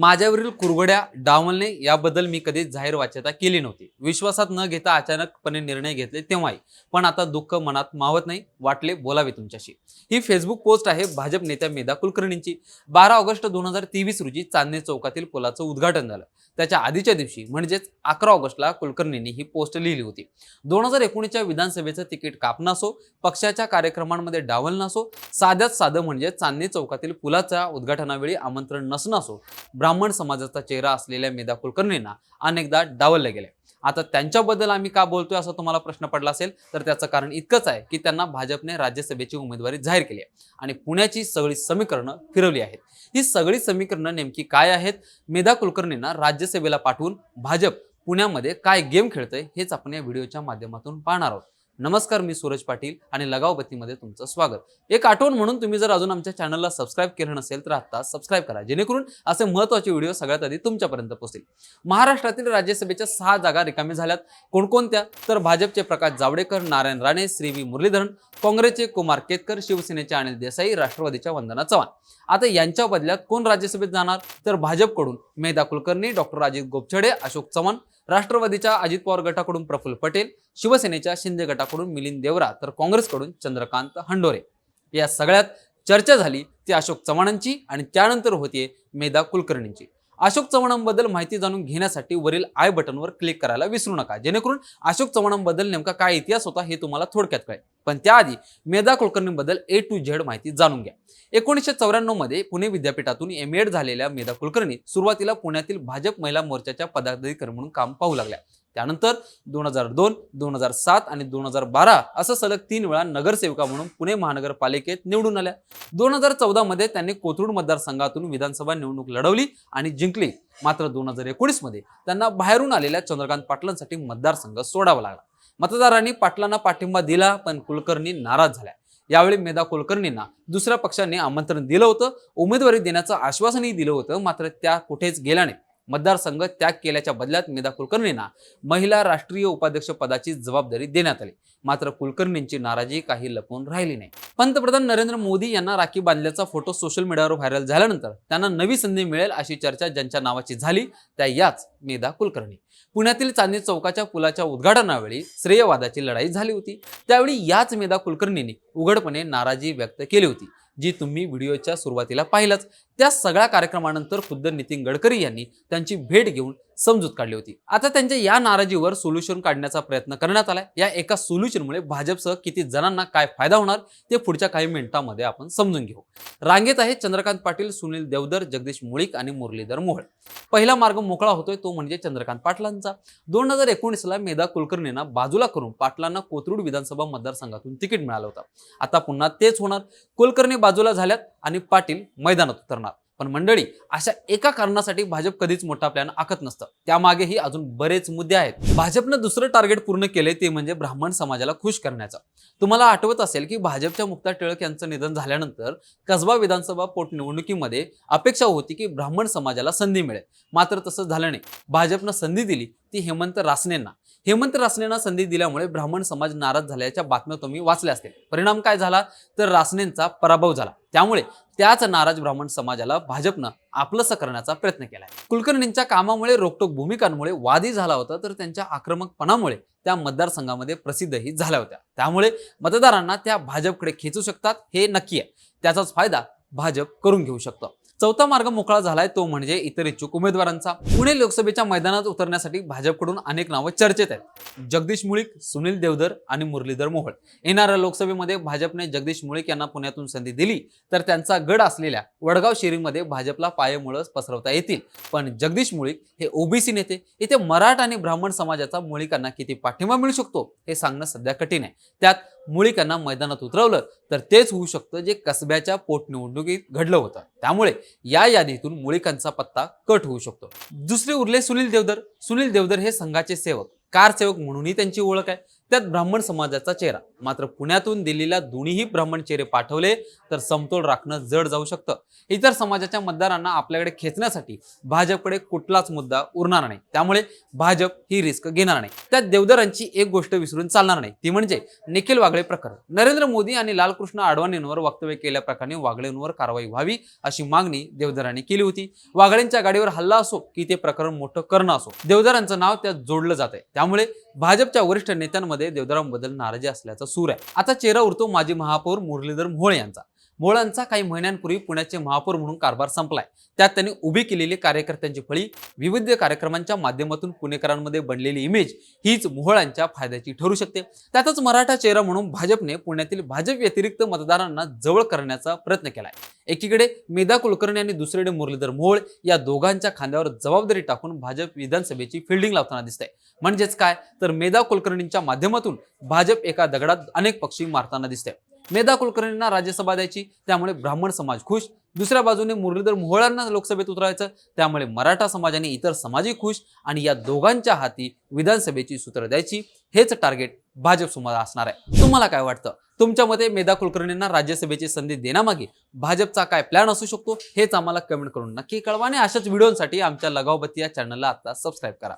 माझ्यावरील कुरघड्या डावलणे याबद्दल मी कधीच जाहीर वाच्यता केली नव्हती. विश्वासात न घेता अचानकपणे निर्णय घेतले तेव्हाही. पण आता दुःख मनात मावत नाही वाटले बोलावे तुमच्याशी. ही फेसबुक पोस्ट आहे भाजप नेत्या मेधा कुलकर्णींची. बारा ऑगस्ट दोन हजार तेवीस रोजी चांदणी चौकातील पुलाचं उद्घाटन झालं. त्याच्या आधीच्या दिवशी म्हणजेच अकरा ऑगस्टला कुलकर्णींनी ही पोस्ट लिहिली होती. दोन हजार एकोणीसच्या विधानसभेचं तिकीट कापणं असो पक्षाच्या कार्यक्रमांमध्ये डावल नसो साध्यात साधं म्हणजे चांदणी चौकातील पुलाच्या उद्घाटनावेळी आमंत्रण नसणं असो ब्राह्मण समाजाचा चेहरा असलेल्या मेधा कुलकर्णींना अनेकदा डावलले गेले. आता त्यांच्याबद्दल आम्ही का बोलतोय असा तुम्हाला प्रश्न पडला असेल तर त्याचं कारण इतकंच आहे की त्यांना भाजपने राज्यसभेची उमेदवारी जाहीर केली आहे आणि पुण्याची सगळी समीकरणं फिरवली आहेत. ही सगळी समीकरणं नेमकी काय आहेत? मेधा कुलकर्णींना राज्यसभेला पाठवून भाजप पुण्यामध्ये काय गेम खेळतंय हेच आपण या व्हिडिओच्या माध्यमातून पाहणार आहोत. नमस्कार मी सूरज पाटील आणि लगाव बत्तीमध्ये तुमचं स्वागत. एक आठवण म्हणून तुम्ही जर अजून आमच्या चॅनलला सबस्क्राईब केलं नसेल तर आता सबस्क्राईब करा जेणेकरून असे महत्त्वाचे व्हिडिओ सगळ्यात आधी तुमच्यापर्यंत पोहोचतील. महाराष्ट्रातील राज्यसभेच्या सहा जागा रिकामी झाल्यात. कोणकोणत्या? तर भाजपचे प्रकाश जावडेकर नारायण राणे श्री व्ही. मुरलीधरन काँग्रेसचे कुमार केतकर शिवसेनेचे अनिल देसाई राष्ट्रवादीच्या वंदना चव्हाण. आता यांच्या बदल्यात कोण राज्यसभेत जाणार? तर भाजपकडून मेधा कुलकर्णी डॉक्टर राजीव गोपछडे अशोक चव्हाण राष्ट्रवादीच्या अजित पवार गटाकडून प्रफुल्ल पटेल शिवसेनेच्या शिंदे गटाकडून मिलिंद देवरा तर काँग्रेसकडून चंद्रकांत हंडोरे. या सगळ्यात चर्चा झाली ती अशोक चव्हाणांची आणि त्यानंतर होतीये मेधा कुलकर्णींची. अशोक चव्हाणांबद्दल माहिती जाणून घेण्यासाठी वरील आय बटनवर क्लिक करायला विसरू नका. जेणेकरून अशोक चव्हाणांबद्दल नेमका काय इतिहास होता हे तुम्हाला थोडक्यात कळेल. पण त्याआधी मेधा कुलकर्णींबद्दल ए टू झेड माहिती जाणून घ्या. एकोणीसशे चौऱ्याण्णवमध्ये पुणे विद्यापीठातून एम एड झालेल्या मेधा कुलकर्णी सुरुवातीला पुण्यातील भाजप महिला मोर्चाच्या पदाधिकारी म्हणून काम पाहू लागल्या. त्यानंतर दोन हजार दोन दोन हजार सात आणि दोन हजार बारा असं सलग तीन वेळा नगरसेविका म्हणून पुणे महानगरपालिकेत निवडून आल्या. दोन हजार चौदामध्ये त्यांनी कोथरूड मतदारसंघातून विधानसभा निवडणूक लढवली आणि जिंकली. मात्र दोन हजार एकोणीसमध्ये त्यांना बाहेरून आलेल्या चंद्रकांत पाटलांसाठी मतदारसंघ सोडावा लागला. मतदारांनी पाटलांना पाठिंबा दिला पण कुलकर्णी नाराज झाल्या. यावेळी मेधा कुलकर्णींना दुसऱ्या पक्षाने आमंत्रण दिलं होतं. उमेदवारी देण्याचं आश्वासनही दिलं होतं मात्र त्या कुठेच गेल्या नाही मतदारसंघ त्याग केल्याच्या बदल्यात मेधा कुलकर्णींना महिला राष्ट्रीय उपाध्यक्ष पदाची जबाबदारी देण्यात आली. मात्र कुलकर्णींची नाराजी काही लपवून राहिली नाही. पंतप्रधान नरेंद्र मोदी यांना राखी बांधल्याचा फोटो सोशल मीडियावर व्हायरल झाल्यानंतर त्यांना नवी संधी मिळेल अशी चर्चा ज्यांच्या नावाची झाली त्या याच मेधा कुलकर्णी. पुण्यातील चांदणी चौकाच्या पुलाच्या उद्घाटनावेळी श्रेयवादाची लढाई झाली होती. त्यावेळी याच मेधा कुलकर्णींनी उघडपणे नाराजी व्यक्त केली होती जी तुम्ही व्हिडिओच्या सुरुवातीला पाहिलंच. त्या सगळ्या कार्यक्रमानंतर खुद्द नितीन गडकरी यांनी त्यांची भेट घेऊन समजूत काढली होती. आता त्यांच्या या नाराजीवर सोल्युशन काढण्याचा प्रयत्न करण्यात आला या एका सोल्युशनमुळे भाजपसह किती जणांना काय फायदा होणार ते पुढच्या काही मिनिटांमध्ये आपण समजून घेऊ. रांगेत आहे चंद्रकांत पाटील सुनील देवधर जगदीश मुळीक आणि मुरलीधर मोहोळ. पहिला मार्ग मोकळा होतोय तो म्हणजे चंद्रकांत पाटलांचा. दोन हजार एकोणीसला मेधा कुलकर्णींना बाजूला करून पाटलांना कोथरूड विधानसभा मतदारसंघातून तिकीट मिळालं होतं. आता पुन्हा तेच होणार. कुलकर्णी बाजूला झाल्यात आणि पाटील मैदानात उतरणार. पण मंडळी अशा एका कारणासाठी भाजप कधीच मोठा प्लॅन आखत नसतं. त्यामागेही अजून बरेच मुद्दे आहेत. भाजपनं दुसरं टार्गेट पूर्ण केले ते म्हणजे ब्राह्मण समाजाला खुश करण्याचं. तुम्हाला आठवत असेल की भाजपच्या मुक्ता टिळक यांचं निधन झाल्यानंतर कसबा विधानसभा पोटनिवडणुकीमध्ये अपेक्षा होती की ब्राह्मण समाजाला संधी मिळेल. मात्र तसं झालं नाही. भाजपनं संधी दिली ती हेमंत रासनेंना. हेमंत रासनेंना संधी दिल्यामुळे ब्राह्मण समाज नाराज झाल्याच्या बातम्या तुम्ही वाचल्या असतील. परिणाम काय झाला? तर रासनेंचा पराभव झाला. त्यामुळे त्याच नाराज ब्राह्मण समाजाला भाजपनं आपलंसं करण्याचा प्रयत्न केला कुलकर्णींच्या कामामुळे रोकटोक भूमिकांमुळे वादी झाला होता तर त्यांच्या आक्रमकपणामुळे त्या मतदारसंघामध्ये प्रसिद्धही झाल्या होत्या. त्यामुळे मतदारांना त्या भाजपकडे खेचू शकतात हे नक्की आहे. त्याचाच फायदा भाजप करून घेऊ शकतं. चौथा मार्ग मोकळा झालाय तो म्हणजे इतर इच्छुक उमेदवारांचा. पुणे लोकसभेच्या मैदानात उतरण्यासाठी भाजपकडून अनेक नावं चर्चेत आहेत. जगदीश मुळीक सुनील देवधर आणि मुरलीधर मोहोळ. येणाऱ्या लोकसभेमध्ये भाजपने जगदीश मुळीक यांना पुण्यातून संधी दिली तर त्यांचा गड असलेल्या वडगाव शेरीमध्ये भाजपला पायमुळं पसरवता येतील. पण जगदीश मुळीक हे ओबीसी नेते इथे मराठा आणि ब्राह्मण समाजाचा मुळीकांना किती पाठिंबा मिळू शकतो हे सांगणं सध्या कठीण आहे. त्यात मुळीकांना मैदानात उतरवलं तर तेच होऊ शकतं जे कसब्याच्या पोटनिवडणुकीत घडलं होतं. त्यामुळे या यादीतून मुळीकांचा पत्ता कट होऊ शकतो. दुसरे उरले सुनील देवधर. सुनील देवधर हे संघाचे सेवक कारसेवक म्हणूनही त्यांची ओळख आहे. त्यात ब्राह्मण समाजाचा चेहरा. मात्र पुण्यातून दिल्लीला दोन्हीही ब्राह्मण चेहरे पाठवले तर समतोल राखणं जड जाऊ शकतं. इतर समाजाच्या मतदारांना आपल्याकडे खेचण्यासाठी भाजपकडे कुठलाच मुद्दा उरणार नाही. त्यामुळे भाजप ही रिस्क घेणार नाही. त्यात देवधरांची एक गोष्ट विसरून चालणार नाही. ती म्हणजे निखिल वागळे प्रकरण. नरेंद्र मोदी आणि लालकृष्ण आडवाणींवर वक्तव्य केल्याप्रकारे वागळेंवर कारवाई व्हावी अशी मागणी देवधरांनी केली होती. वागळेंच्या गाडीवर हल्ला असो की ते प्रकरण मोठं करणं असो देवधरांचं नाव त्यात जोडलं जात आहे त्यामुळे भाजपच्या वरिष्ठ नेत्यांमध्ये देवधरांबद्दल नाराजी असल्याचा सूर आहे. आता चेहरा उरतो माजी महापौर मुरलीधर मोहोळ यांचा. मोहळांचा काही महिन्यांपूर्वी पुण्याचे महापौर म्हणून कारभार संपलाय. त्यात त्यांनी उभी केलेली कार्यकर्त्यांची फळी विविध कार्यक्रमांच्या माध्यमातून पुणेकरांमध्ये बनलेली इमेज हीच मोहळांच्या फायद्याची ठरू शकते. त्यातच मराठा चेहरा म्हणून भाजपने पुण्यातील भाजप व्यतिरिक्त मतदारांना जवळ करण्याचा प्रयत्न केलाय. एकीकडे मेधा कुलकर्णी आणि दुसरीकडे मुरलीधर मोहोळ या दोघांच्या खांद्यावर जबाबदारी टाकून भाजप विधानसभेची फिल्डिंग लावताना दिसतंय. म्हणजेच काय? तर मेधा कुलकर्णींच्या माध्यमातून भाजप एका दगडात अनेक पक्षी मारताना दिसते मेधा कुलकर्णींना राज्यसभा द्यायची त्यामुळे ब्राह्मण समाज खुश. दुसऱ्या बाजूने मुरलीधर मोहोळांना लोकसभेत उतरायचं त्यामुळे मराठा समाज आणि इतर समाजही खुश आणि या दोघांच्या हाती विधानसभेची सूत्र द्यायची हेच टार्गेट भाजप समोर असणार आहे. तुम्हाला काय वाटतं? तुमच्या मते मेधा कुलकर्णींना राज्यसभेची संधी देण्यामागे भाजपचा काय प्लॅन असू शकतो हेच आम्हाला कमेंट करून नक्की कळवा आणि अशाच व्हिडिओसाठी आमच्या लगावबत्ती या चॅनलला आता सबस्क्राईब करा.